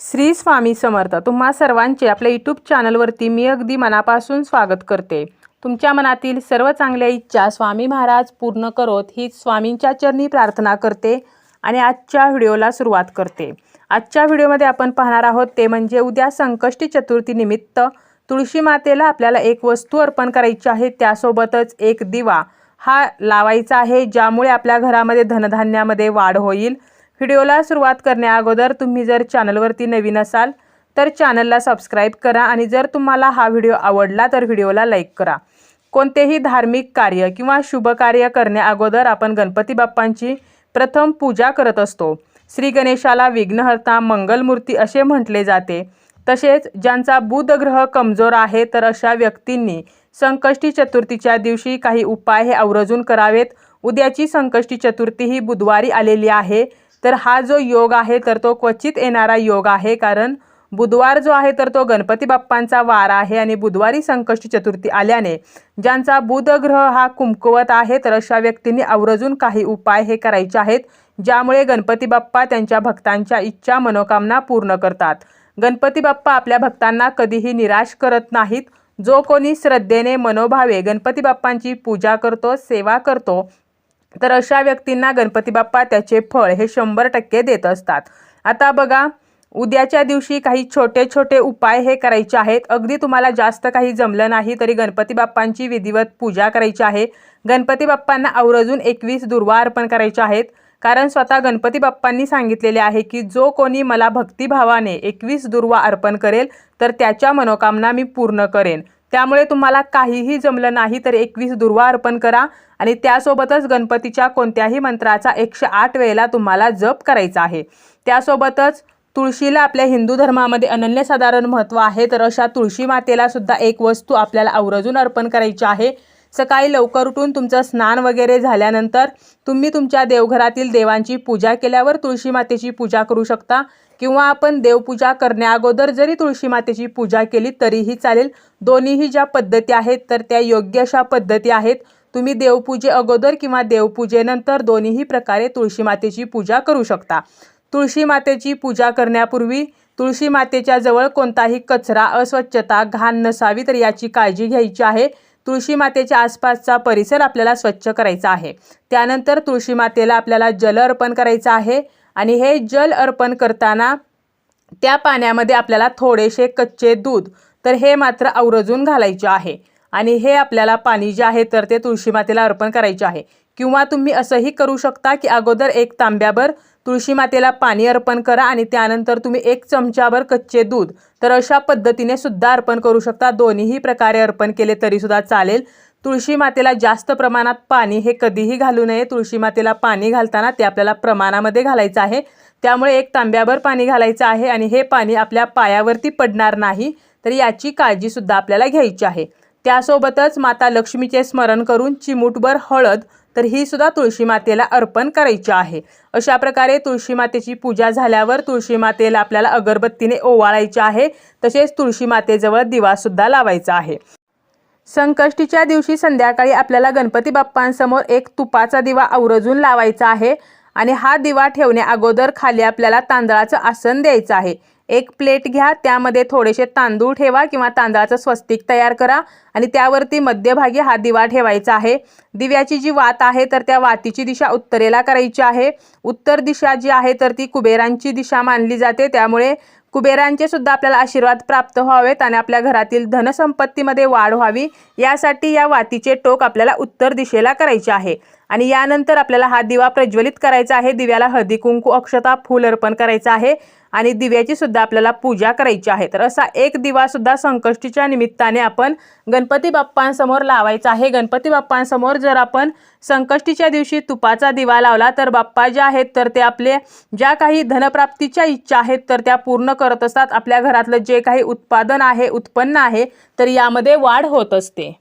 श्री स्वामी समर्थ तुम्हा सर्वांचे आपल्या यूट्यूब चॅनलवरती मी अगदी मनापासून स्वागत करते. तुमच्या मनातील सर्व चांगल्या इच्छा स्वामी महाराज पूर्ण करोत ही स्वामींच्या चरणी प्रार्थना करते आणि आजच्या व्हिडिओला सुरुवात करते. आजच्या व्हिडिओमध्ये आपण पाहणार आहोत ते म्हणजे उद्या संकष्टी चतुर्थीनिमित्त तुळशी मातेला आपल्याला एक वस्तू अर्पण करायची आहे त्यासोबतच एक दिवा हा लावायचा आहे ज्यामुळे आपल्या घरामध्ये धनधान्यामध्ये वाढ होईल. व्हिडिओला सुरुवात करण्याअगोदर तुम्ही जर चॅनलवरती नवीन असाल तर चॅनलला सबस्क्राईब करा आणि जर तुम्हाला हा व्हिडिओ आवडला तर व्हिडिओला लाईक करा. कोणतेही धार्मिक कार्य किंवा शुभ कार्य आपण गणपती बाप्पांची प्रथम पूजा करत असतो. श्री गणेशाला विघ्नहर्ता मंगलमूर्ती असे म्हटले जाते. तसेच ज्यांचा बुध ग्रह कमजोर आहे तर अशा व्यक्तींनी संकष्टी चतुर्थीच्या दिवशी काही उपाय हे आवर्जून करावेत. उद्याची संकष्टी चतुर्थी ही बुधवारी आलेली आहे. तर हा जो योग आहे तर तो क्वचित येणारा योग आहे. कारण बुधवार जो आहे तर तो गणपती बाप्पांचा वार आहे आणि बुधवारी संकष्टी चतुर्थी आल्याने ज्यांचा बुध ग्रह हा कुमकुवत आहे तर अशा व्यक्तींनी आवर्जून काही उपाय हे करायचे आहेत ज्यामुळे गणपती बाप्पा त्यांच्या भक्तांच्या इच्छा मनोकामना पूर्ण करतात. गणपती बाप्पा आपल्या भक्तांना कधीही निराश करत नाहीत. जो कोणी श्रद्धेने मनोभावे गणपती बाप्पांची पूजा करतो सेवा करतो तर अशा व्यक्तींना गणपती बाप्पा त्याचे फळ हे शंभर टक्के देत असतात. आता बघा उद्याच्या दिवशी काही छोटे छोटे उपाय हे करायचे आहेत. अगदी तुम्हाला जास्त काही जमलं नाही तरी गणपती बाप्पांची विधिवत पूजा करायची आहे. गणपती बाप्पांना आवर्जून एकवीस दुर्वा अर्पण करायचे आहेत. कारण स्वतः गणपती बाप्पांनी सांगितलेले आहे की जो कोणी मला भक्तिभावाने एकवीस दुर्वा अर्पण करेल तर त्याच्या मनोकामना मी पूर्ण करेन. त्यामुळे तुम्हाला काहीही जमलं नाही तर एकवीस दुर्वा अर्पण करा आणि त्यासोबतच गणपतीच्या कोणत्याही मंत्राचा एकशे आठ वेळेला तुम्हाला जप करायचा आहे. त्यासोबतच तुळशीला आपल्या हिंदू धर्मामध्ये अनन्यसाधारण महत्त्व आहे तर अशा तुळशी मातेला सुद्धा एक वस्तू आपल्याला आवर्जून अर्पण करायची आहे. सकाळी लवकर उठून तुमचं स्नान वगैरे झाल्यानंतर तुम्ही तुमच्या देवघरातील देवांची पूजा केल्यावर तुळशी मातेची पूजा करू शकता. किंवा आपण देवपूजा करण्याअगोदर जरी तुळशी मातेची पूजा केली तरीही चालेल. दोन्हीही ज्या पद्धती आहेत तर त्या योग्य अशा पद्धती आहेत. तुम्ही देवपूजे अगोदर किंवा देवपूजेनंतर दोन्हीही प्रकारे तुळशी मातेची पूजा करू शकता. तुळशी मातेची पूजा करण्यापूर्वी तुळशी मातेच्या जवळ कोणताही कचरा अस्वच्छता घाण नसावी तर याची काळजी घ्यायची आहे. तुळशी मातेच्या आसपासचा परिसर आपल्याला स्वच्छ करायचा आहे. त्यानंतर तुळशी मातेला आपल्याला जल अर्पण करायचं आहे आणि हे जल अर्पण करताना त्या पाण्यामध्ये आपल्याला थोडेसे कच्चे दूध तर हे मात्र आवर्जून घालायचे आहे. आणि हे आपल्याला पाणी जे आहे तर ते तुळशी मातेला अर्पण करायचे आहे. किंवा तुम्ही असंही करू शकता की अगोदर एक तांब्याभर तुळशी मातेला पाणी अर्पण करा आणि त्यानंतर तुम्ही एक चमचाभर कच्चे दूध. तर अशा पद्धतीने सुद्धा अर्पण करू शकता. दोन्हीही प्रकारे अर्पण केले तरी सुद्धा चालेल. तुळशी मातेला जास्त प्रमाणात पाणी हे कधीही घालू नये. तुळशी मातेला पाणी घालताना ते आपल्याला प्रमाणामध्ये घालायचं आहे. त्यामुळे एक तांब्याभर पाणी घालायचं आहे आणि हे पाणी आपल्या पायावरती पडणार नाही. तर याची काळजीसुद्धा आपल्याला घ्यायची आहे. त्यासोबतच माता लक्ष्मीचे स्मरण करून चिमूटभर हळद तर ही सुद्धा तुळशी मातेला अर्पण करायची आहे. अशा प्रकारे तुळशी मातेची पूजा झाल्यावर तुळशी मातेला आपल्याला अगरबत्तीने ओवाळायची आहे. तसेच तुळशी मातेजवळ दिवासुद्धा लावायचा आहे. संकष्टीच्या दिवशी संध्याकाळी आपल्याला गणपती बाप्पांसमोर एक तुपाचा दिवा आवरजून लावायचा आहे. आणि हा दिवा ठेवण्या अगोदर खाली आपल्याला तांदळाचं आसन द्यायचं आहे. एक प्लेट घ्या त्यामध्ये थोडेसे तांदूळ ठेवा किंवा तांदळाचं स्वस्तिक तयार करा आणि त्यावरती मध्यभागी हा दिवा ठेवायचा आहे. दिव्याची जी वात आहे तर त्या वातीची दिशा उत्तरेला करायची आहे. उत्तर दिशा जी आहे तर ती कुबेरांची दिशा मानली जाते. त्यामुळे कुबेरांचे सुद्धा आपल्याला आशीर्वाद प्राप्त व्हावेत आणि आपल्या घरातील धनसंपत्तीमध्ये वाढ व्हावी. यासाठी या वातीचे टोक आपल्याला उत्तर दिशेला करायचे आहे. आणि यानंतर आपल्याला हा दिवा प्रज्वलित करायचा आहे. दिव्याला हळदी कुंकू अक्षता फूल अर्पण करायचं आहे. आणि दिव्याची सुद्धा आपल्याला पूजा करायची आहे. तर असा एक दिवा सुद्धा संकष्टीच्या निमित्ताने आपण गणपती बाप्पांसमोर लावायचा आहे. गणपती बाप्पांसमोर जर आपण संकष्टीच्या दिवशी तुपाचा दिवा लावला तर बाप्पा ज्या आहेत तर ते आपले ज्या काही धनप्राप्तीच्या इच्छा आहेत तर त्या पूर्ण करत असतात. आपल्या घरातलं जे काही उत्पादन आहे उत्पन्न आहे तर यामध्ये वाढ होत असते.